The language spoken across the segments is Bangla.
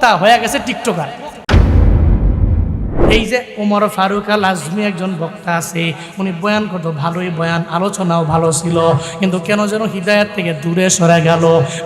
বক্তা হয়ে গেছে টিকটকার। এই যে ওমর ফারুক আল আজমি একজন বক্তা আছে, উনি বয়ান করতো, ভালোই বয়ান, আলোচনাও ভালো ছিল, কিন্তু কেন যেন হৃদয়ের থেকে দূরে সরে গেল।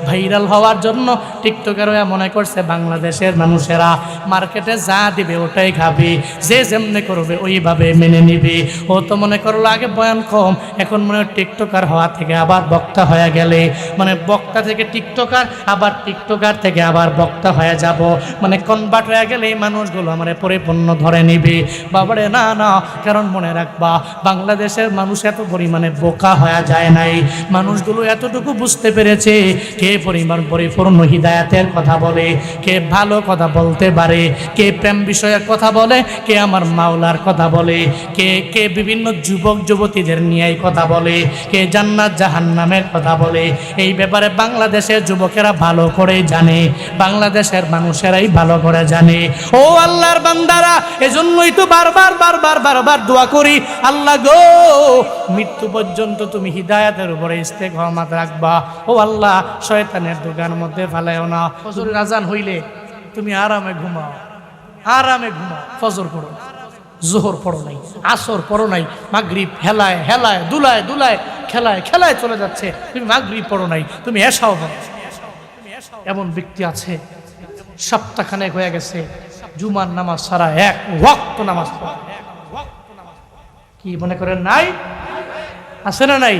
ভাইরাল হওয়ার জন্য টিকটকাররা মনে করছে, বাংলাদেশের মানুষেরা মার্কেটে যা দিবে ওটাই খাবে, যে যেমনে করবে ওইভাবে মেনে নিবে। ও তো মনে করল, আগে বয়ান কম, এখন মনে হয় টিকটকার হওয়া থেকে আবার বক্তা হয়ে গেলে। মানে বক্তা থেকে টিকটকার, আবার টিকটকার থেকে আবার বক্তা হয়ে যাব। মানে কনভার্ট হয়ে গেলে এই মানুষগুলো আমার পরিপূর্ণ ধরে নিবে। বাবারে, না না, কারণ মনে রাখবা, বাংলাদেশের মানুষ এত পরিমাণে বোকা হয়ে যায় নাই। মানুষগুলো এতটুকু বুঝতে পেরেছে কে পরিমাণ পরিপূর্ণ হৃদায়াতের কথা বলে, কে ভালো কথা বলতে পারে, কে প্রেম বিষয়ের কথা বলে, কে আমার মাওলার কথা বলে, কে কে বিভিন্ন যুবক, যুবতীদের নিয়ে কথা বলে, কে জান্নাত, জাহান্নামের কথা বলে। এই ব্যাপারে বাংলাদেশের যুবকেরা ভালো করে জানে, বাংলাদেশের মানুষেরাই ভালো করে জানে। ও আল্লাহর বান্দারা এজন্যই তো বারবার বারবার বারবার দোয়া করি, আল্লাহ গো, মৃত্যু পর্যন্ত তুমি হিদায়াতের উপরে ইস্তেকমাত রাখবা। ও আল্লাহ, শয়তানের দোকান মধ্যে ফেলায়ও না। ফজরের আজান হইলে তুমি আরামে ঘুমাও। আরামে ঘুমাও। ফজর পড়ো। জোহর পড়ো নাই। আসর পড়ো নাই। মাগরিব হেলায় হেলায়, দুলায় দুলায়, খেলায় খেলায় চলে যাচ্ছে। তুমি মাগরিব পড়ো নাই। তুমি এসাও পড়ো। এমন ব্যক্তি আছে, সপ্তাহখানেক হয়ে গেছে। জুমার নামাজ সারা এক ওয়াক্ত নামাজ পড়ে। কি মনে করেন নাই? আছে না নাই?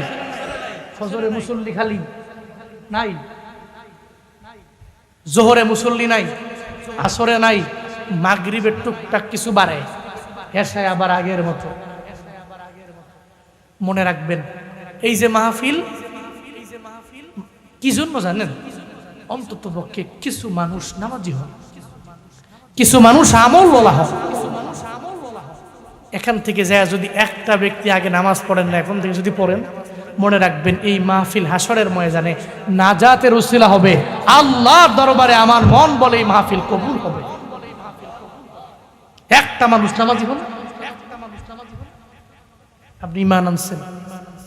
ফজরে মুসল্লি খালি? নাই। জোহরে মুসল্লি নাই? আসরে নাই? মাগরিবের টুকটাক কিছু বাড়ে? এসায় আবার আগের মতো। মনে রাখবেন, এই যে মাহফিল, কি জন্য জানেন? অন্তত পক্ষে কিছু মানুষ নামাজি হন। কিছু মানুষ আমল বলা হয়। এখান থেকে যায় যদি একটা ব্যক্তি আগে নামাজ পড়েন না, এখন থেকে যদি পড়েন, মনে রাখবেন এই মাহফিল হাসরের ময়দানে নাজাতের উসিলা হবে। আল্লাহর দরবারে আমার মন বলে এই মাহফিল কবুল হবে। একটা মানুষ নামাজি হন আপনি ইমান আনছেন,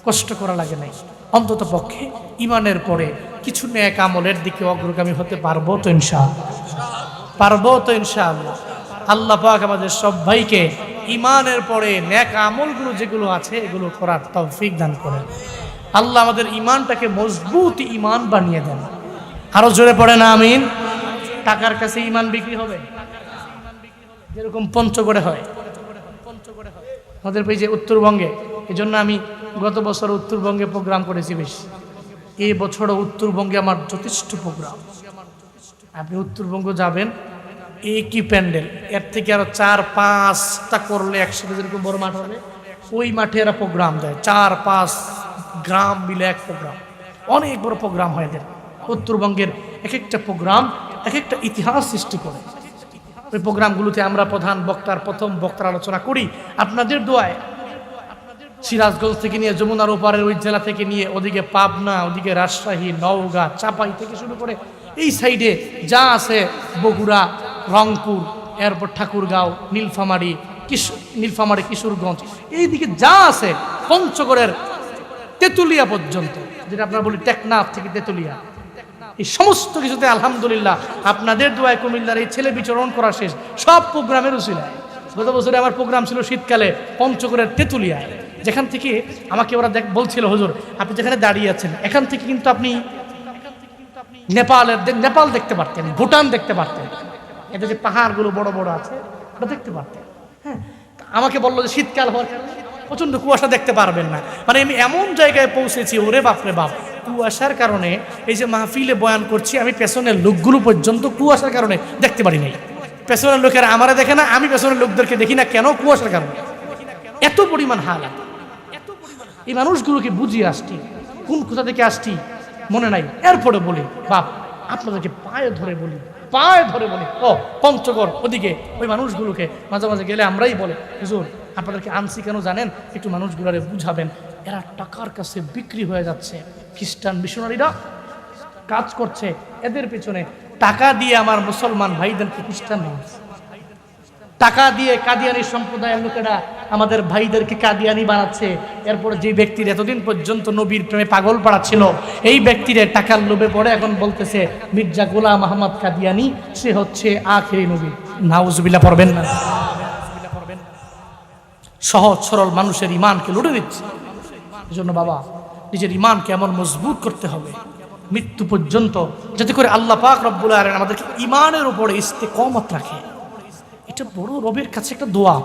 কষ্ট করা লাগে নাই। অন্তত পক্ষে ইমানের পরে কিছু ন্যাক আমলের দিকে অগ্রগামী হতে পারব তো ইনশাআল্লাহ। পারব তো ইনশাআল্লাহ। আল্লাহ পাক আমাদের সবাইকে ইমানের পরে ন্যাক আমলগুলো যেগুলো আছে, এগুলো করার তৌফিক দান করেন। আল্লাহ আমাদের ইমানটাকে মজবুত ইমান বানিয়ে দেন। আরও জোরে পড়ে না আমিন। টাকার কাছে ইমান বিক্রি হবে? যেরকম পঞ্চগড়ে হয়। আমাদের এই যে উত্তরবঙ্গে এই জন্য আমি গত বছর উত্তরবঙ্গে প্রোগ্রাম করেছি বেশি। এই বছরও উত্তরবঙ্গে আমার যথেষ্ট প্রোগ্রাম। আপনি উত্তরবঙ্গ যাবেন একই প্যান্ডেল। এর থেকে আরও চার, পাঁচটা করলে একসাথে যেরকম বড় মাঠ হবে, ওই মাঠে এরা প্রোগ্রাম দেয়। চার, পাঁচ গ্রাম মিলে এক প্রোগ্রাম। অনেক বড় প্রোগ্রাম হয় এদের। উত্তরবঙ্গের এক একটা প্রোগ্রাম এক একটা ইতিহাস সৃষ্টি করে। ওই প্রোগ্রামগুলোতে আমরা প্রধান বক্তার প্রথম বক্তার আলোচনা করি। আপনাদের দোয়ায় সিরাজগঞ্জ থেকে নিয়ে যমুনার ওপারের ওই জেলা থেকে নিয়ে ওদিকে পাবনা, ওদিকে রাজশাহী, নওগাঁ, চাপাই থেকে শুরু করে এই সাইডে যা আছে বগুড়া রংপুর এরপর ঠাকুরগাঁও, নীলফামারী কিশোর নীলফামারী, কিশোরগঞ্জ, এইদিকে যা আছে পঞ্চগড়ের তেঁতুলিয়া পর্যন্ত। যেটা আপনারা বলি টেকনাফ থেকে তেঁতুলিয়া। এই সমস্ত কিছুতে আলহামদুলিল্লাহ আপনাদের দোয়ায় কুমিল্লার এই ছেলে বিচরণ করা শেষ। সব প্রোগ্রামের উচিলায় গত বছরে আমার প্রোগ্রাম ছিল শীতকালে পঞ্চগড়ের তেঁতুলিয়ায়। যেখান থেকে আমাকে ওরা দেখ, বলছিল, হুজুর, আপনি যেখানে দাঁড়িয়ে আছেন, এখান থেকে কিন্তু আপনি নেপালের নেপাল দেখতে পারতেন, ভুটান দেখতে পারতেন। এটা যে পাহাড়গুলো বড় বড় আছে, ওটা দেখতে পারতেন। হ্যাঁ আমাকে বলল যে শীতকাল হওয়ার কারণে প্রচণ্ড কুয়াশা দেখতে পারবেন না। মানে আমি এমন জায়গায় পৌঁছেছি, ওরে বাপরে বাপ, কুয়াশার কারণে এই যে মাহফিলে বয়ান করছি, আমি পেছনের লোকগুলো পর্যন্ত কুয়াশার কারণে দেখতে পারি নাই। পেছনের লোকেরা আমারে দেখে না, আমি পেছনের লোকদেরকে দেখি না, কেন কুয়াশার কারণে? এত পরিমাণ হালাত এই মানুষগুলোকে বুঝিয়ে আসছি, কোন কোথা থেকে আসছি মনে নাই। এরপরে বলি, বাপ, আপনাদেরকে পায়ে ধরে বলি পায়ে ধরে বলি ও পঞ্চগড়, ওদিকে। ওই মানুষগুলোকে মাঝে মাঝে গেলে আমরাই বলে, হুজুর, আপনাদেরকে আনছি কেন জানেন? একটু মানুষগুলোরে বুঝাবেন। এরা টাকার কাছে বিক্রি হয়ে যাচ্ছে। খ্রিস্টান মিশনারিরা কাজ করছে। এদের পেছনে টাকা দিয়ে আমার মুসলমান ভাইদেরকে খ্রিস্টান টাকা দিয়ে কাদিয়ানি সম্প্রদায়ের লোকেরা আমাদের ভাইদেরকে কাদিয়ানি বানাচ্ছে। এরপর যে ব্যক্তির এতদিন পর্যন্ত নবীর প্রেমে পাগল পাড়া ছিল, এই ব্যক্তির টাকার লোভে পড়ে এখন বলতেছে, মির্জা গোলাম আহমদ কাদিয়ানি, সে হচ্ছে আখেরি নবী। নাউজবিল্লা পড়বেন না। সহজ সরল মানুষের ইমানকে লুটে দিচ্ছে। এজন্য বাবা, নিজের ইমানকে এমন মজবুত করতে হবে, মৃত্যু পর্যন্ত যাতে করে আল্লাহ পাক রব্বুল আলম আমাদেরকে ইমানের উপরে ইস্তে কমত রাখে। এটা বড় রবের কাছে একটা দোয়া।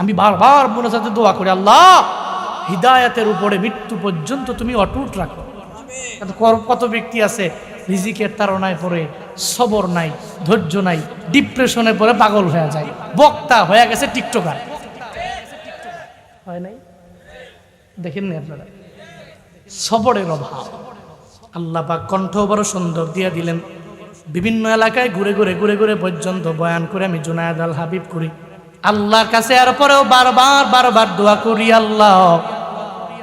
আমি বারবার মনে সাথে দোয়া করি, আল্লাহ, হিদায়াতের উপরে মৃত্যু পর্যন্ত তুমি অটুট রাখো। কত ব্যক্তি আছে, রিজিকের তাড়নায় পড়ে, সবর নাই, ধৈর্য নাই, ডিপ্রেশনে পড়ে পাগল হয়ে যায়। বক্তা হয়ে গেছে টিকটকার। হয় নাই? দেখেননি আপনারা? সবরের অভাব। আল্লাহ পাক কণ্ঠ বড় সুন্দর দিয়ে দিলেন। বিভিন্ন এলাকায় ঘুরে ঘুরে ঘুরে ঘুরে পর্যন্ত বয়ান করে আমি জুনায়দ আল হাবিব করি। আল্লাহর কাছে আর পরেও বারবার বারবার দোয়া করি, আল্লাহ।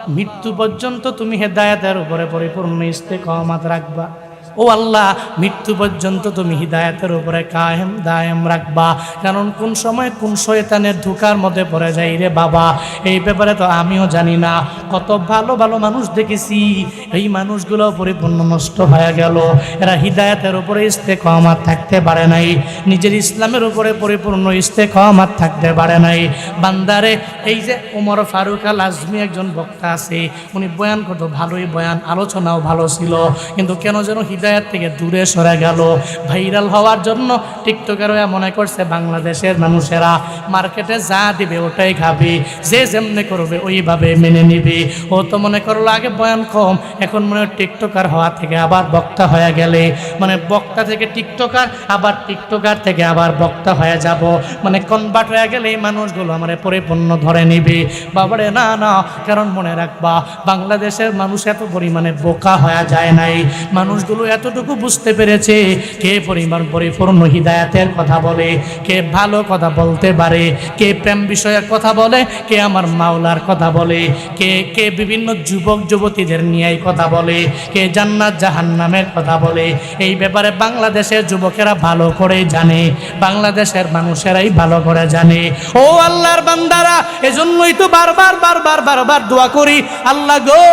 মৃত্যু পর্যন্ত তুমি হেদায়াতের উপরে পরিপূর্ণ ইস্তেকামাত রাখবা। ও আল্লাহ, মৃত্যু পর্যন্ত তুমি হিদায়াতের উপরে কায়েম, দায়েম রাখবা। কারণ কোন সময় কোন শয়তানের ধোকার মধ্যে পড়ে যাই রে বাবা? এই ব্যাপারে তো আমিও জানি না। কত ভালো ভালো মানুষ দেখেছি। এই মানুষগুলো পরিপূর্ণ নষ্ট হয়ে গেল। এরা হিদায়াতের উপরে ইস্তেকামাত থাকতে পারে নাই। নিজের ইসলামের উপরে পরিপূর্ণ ইস্তেকামাত থাকতে পারে নাই। বান্দারে, এই যে ওমর ফারুক আল আজমি একজন বক্তা আছে, উনি বয়ান করতো, ভালোই বয়ান, আলোচনাও ভালো ছিল। কিন্তু কেন যেন হিদায়াত থেকে দূরে সরে গেল। ভাইরাল হওয়ার জন্য টিকটকাররা মনে করছে, বাংলাদেশের মানুষেরা মার্কেটে যা দিবে ওটাই খাবে, যে যেমনি করবে ওইভাবে মেনে নিবে। ও তো মনে করল আগে বয়ান কম, এখন মনে হয় টিকটকার হওয়া থেকে আবার বক্তা হয়ে গেলে। মানে বক্তা থেকে টিকটকার, আবার টিকটকার থেকে আবার বক্তা হয়ে যাব। মানে কনভার্ট হয়ে গেলে এই মানুষগুলো আমার পরিপূর্ণ ধরে নিবে। বাবারে, না না, কারণ মনে রাখবা, বাংলাদেশের মানুষ এত পরিমাণে বোকা হয়ে যায় নাই। মানুষগুলো এতটুকু বুঝতে পেরেছে কে পরিমাণ পরিপূর্ণ হিদায়াতের কথা বলে, কে ভালো কথা বলতে পারে, কে প্রেম বিষয়ের কথা বলে, কে আমার মাওলার কথা বলে, কে কে বিভিন্ন যুবক যুবতীদের নিয়ে কথা বলে, কে জান্নাত জাহান্নামের কথা বলে। এই ব্যাপারে বাংলাদেশের যুবকেরা ভালো করে জানে, বাংলাদেশের মানুষেরাই ভালো করে জানে। ও আল্লাহর বান্দারা, এজন্যই তো বারবার বারবার বারবার দোয়া করি, আল্লাহ গো,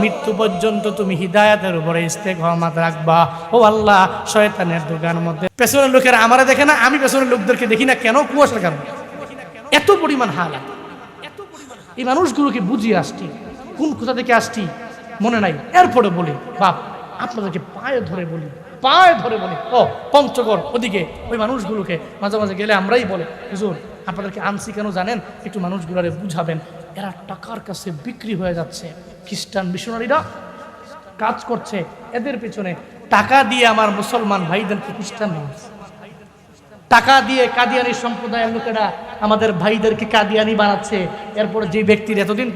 মৃত্যু পর্যন্ত তুমি হিদায়াতের উপরে ইস্তেকমাত রাখবা। ও আল্লাহ, শয়তানের দোকান মধ্যে। পেছনের লোকেরা আমারা দেখে না, আমি পেছনের লোকদেরকে দেখি না, কেন কুয়াশার কারণে? এত পরিমাণ হালাত এই মানুষগুলোকে বুঝিয়ে আসছি, কোন কোথা থেকে আসছি মনে নাই। এরপরে বলি, বাপ, আপনাদেরকে পায়ে ধরে বলি, পায়ে ধরে বলি। ও, পঞ্চগড়, ওদিকে। ওই মানুষগুলোকে মাঝে মাঝে গেলে আমরাই বলে, হুজুর, আপনাদেরকে আনছি কেন জানেন? একটু মানুষগুলোরে বুঝাবেন। এরা টাকার কাছে বিক্রি হয়ে যাচ্ছে। খ্রিস্টান মিশনারিরা কাজ করছে, এদের পিছনে টাকা দিয়ে আমার মুসলমান ভাইদেরকে খ্রিস্টান টাকা দিয়ে কাদিয়ানি সম্প্রদায়ের লোকেরা আমাদের ভাইদেরকে কাদিয়ানি বানাচ্ছে। এরপর যে ব্যক্তির এতদিন